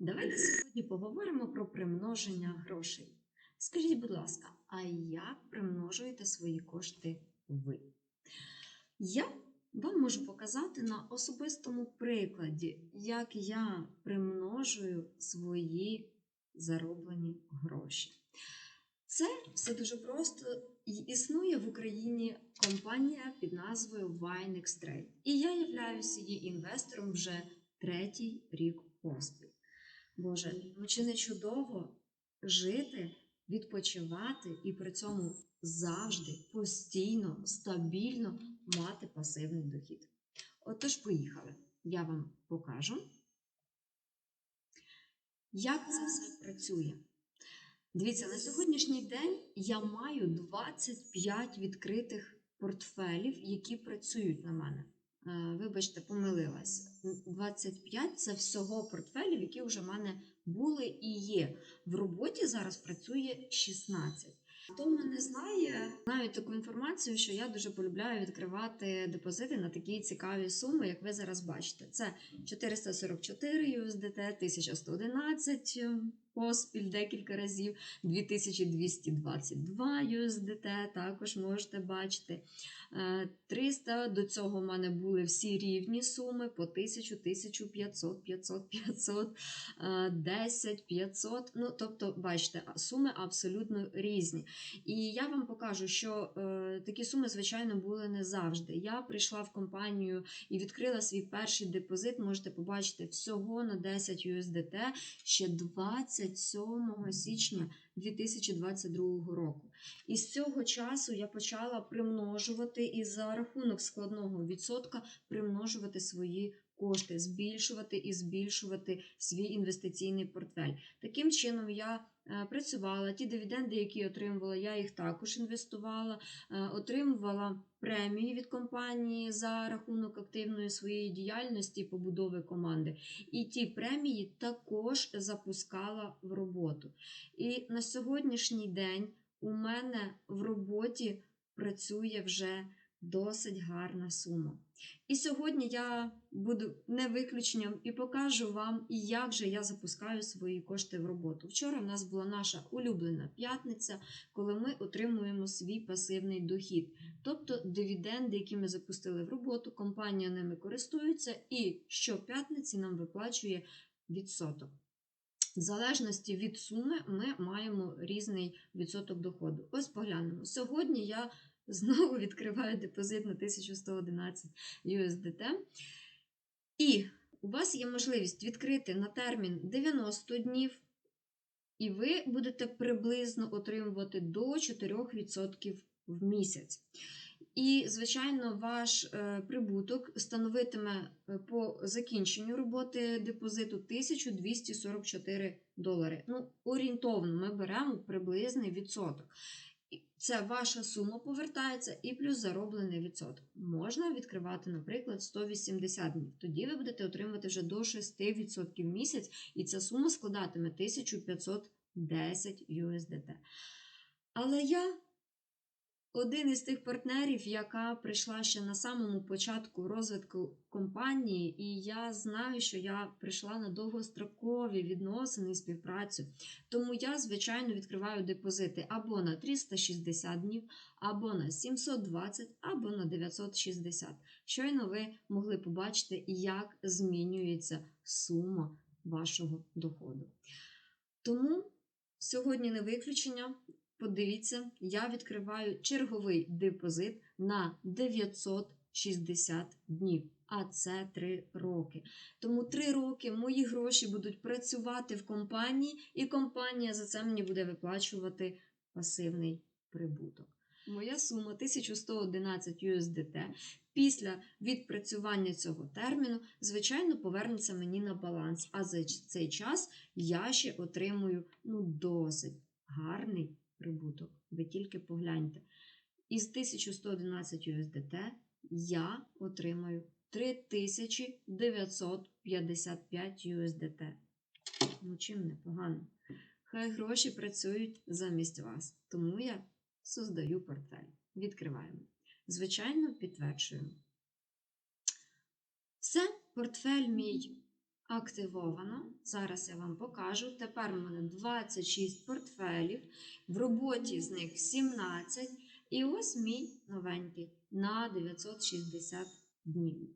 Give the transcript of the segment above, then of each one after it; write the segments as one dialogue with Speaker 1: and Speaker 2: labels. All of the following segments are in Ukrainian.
Speaker 1: Давайте сьогодні поговоримо про примноження грошей. Скажіть, будь ласка, а як примножуєте свої кошти ви? Я вам можу показати на особистому прикладі, як я примножую свої зароблені гроші. Це все дуже просто. Існує в Україні компанія під назвою Vinex Trade. І я являюся її інвестором вже третій рік поспіль. Боже, ну чи не чудово жити, відпочивати і при цьому завжди, постійно, стабільно мати пасивний дохід. Отож, поїхали. Я вам покажу, як це все працює. Дивіться, на сьогоднішній день я маю 25 відкритих портфелів, які працюють на мене. Е, Вибачте, помилилась. 25 це всього портфелів, які вже в мене були і є. В роботі зараз працює 16. Хто мене знає, знають таку інформацію, що я дуже полюбляю відкривати депозити на такі цікаві суми, як ви зараз бачите. Це 444 USDT, 1111 поспіль декілька разів, 2222 USDT, також можете бачити. Е, 300 до цього в мене були всі рівні суми по 1000, 1500, 500, 500, е, 10, 500. Ну, тобто, бачите, суми абсолютно різні. І я вам покажу, що е, такі суми, звичайно, були не завжди. Я прийшла в компанію і відкрила свій перший депозит. Можете побачити всього на 10 USDT ще 27 січня 2022 року. І з цього часу я почала примножувати і за рахунок складного відсотка примножувати свої кошти, збільшувати і збільшувати свій інвестиційний портфель. Таким чином, я працювала, ті дивіденди, які отримувала, я їх також інвестувала, е, отримувала премії від компанії за рахунок активної своєї діяльності побудови команди. І ті премії також запускала в роботу. І на сьогоднішній день у мене в роботі працює вже досить гарна сума. І сьогодні я буду не виключенням і покажу вам, як же я запускаю свої кошти в роботу. Вчора в нас була наша улюблена п'ятниця, коли ми отримуємо свій пасивний дохід. Тобто дивіденди, які ми запустили в роботу, компанія ними користується, і щоп'ятниці нам виплачує відсоток. В залежності від суми ми маємо різний відсоток доходу. Ось поглянемо. Сьогодні я знову відкриваю депозит на 1111 USDT. І у вас є можливість відкрити на термін 90 днів, і ви будете приблизно отримувати до 4% в місяць. І, звичайно, ваш е, прибуток становитиме е, по закінченню роботи депозиту 1244 долари. Ну, орієнтовно ми беремо приблизний відсоток. Це ваша сума повертається і плюс зароблений відсоток. Можна відкривати, наприклад, 180 днів. Тоді ви будете отримувати вже до 6% в місяць, і ця сума складатиме 1510 USDT. Але я один із тих партнерів, яка прийшла ще на самому початку розвитку компанії, і я знаю, що я прийшла на довгострокові відносини і співпрацю. Тому я, звичайно, відкриваю депозити або на 360 днів, або на 720, або на 960. Щойно ви могли побачити, як змінюється сума вашого доходу. Тому сьогодні не виключення. Подивіться, я відкриваю черговий депозит на 960 днів, а це 3 роки. Тому 3 роки мої гроші будуть працювати в компанії, і компанія за це мені буде виплачувати пасивний прибуток. Моя сума 1111 USDT після відпрацювання цього терміну, звичайно, повернеться мені на баланс. А за цей час я ще отримую ну, досить гарний прибуток. Ви тільки погляньте. Із 1111 USDT я отримаю 3955 USDT. Ну, чим непогано. Хай гроші працюють замість вас. Тому я создаю портфель. Відкриваємо. Звичайно, підтверджуємо. Все, портфель мій активовано. Зараз я вам покажу. Тепер у мене 26 портфелів, в роботі з них 17. І ось мій новенький на 960 днів.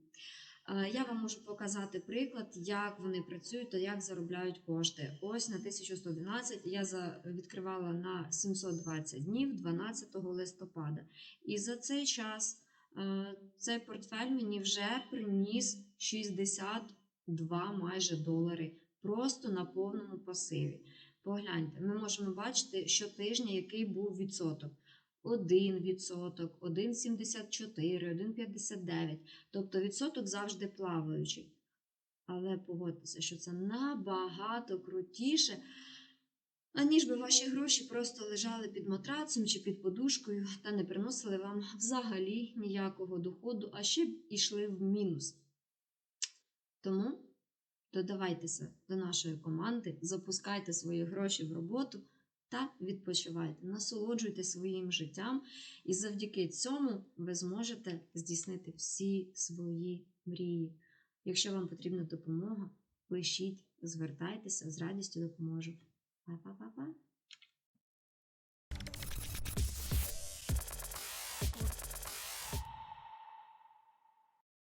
Speaker 1: Е, Я вам можу показати приклад, як вони працюють та як заробляють кошти. Ось на 1111 я відкривала на 720 днів 12 листопада. І за цей час е, цей портфель мені вже приніс 62 майже долари просто на повному пасиві. Погляньте, ми можемо бачити щотижня, який був відсоток. 1 відсоток, 1,74, 1,59. Тобто відсоток завжди плаваючий. Але погодьтеся, що це набагато крутіше, аніж би ваші гроші просто лежали під матрацем чи під подушкою та не приносили вам взагалі ніякого доходу, а ще б ішли в мінус. Тому додавайтеся до нашої команди, запускайте свої гроші в роботу та відпочивайте, насолоджуйте своїм життям, і завдяки цьому ви зможете здійснити всі свої мрії. Якщо вам потрібна допомога, пишіть, звертайтеся, з радістю допоможу. Па-па-па-па!